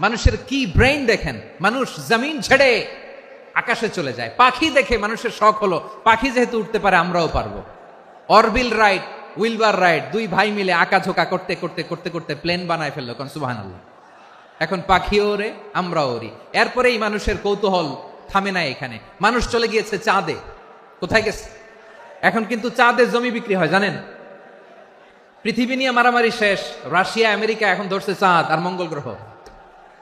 মানুষের কি ব্রেইন দেখেন? মানুষ জমিন ছেড়ে আকাশে চলে যায়। পাখি দেখে মানুষের শখ হলো, পাখি যেহেতু উঠতে পারে আমরাও পারব। অরবিল রাইড উইলবার রাইড দুই ভাই মিলে আঁকা ঝোঁকা করতে করতে করতে করতে প্লেন বানায় ফেলল কোন সুবাহ এখন পাখিও ওরে, আমরাও ওরি। এরপরেই মানুষের কৌতূহল থামে না এখানে। মানুষ চলে গিয়েছে চাঁদে। কোথায় গেছে? এখন কিন্তু চাঁদে জমি বিক্রি হয়, জানেন? পৃথিবী নিয়ে মারামারি শেষ, রাশিয়া, আমেরিকা এখন ধরছে চাঁদ আর মঙ্গল গ্রহ।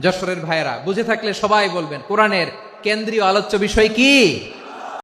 যশোরের ভাইয়েরা বুঝে থাকলে সবাই বলবেন কোরআনের কেন্দ্রীয় আলোচ্য বিষয় কি?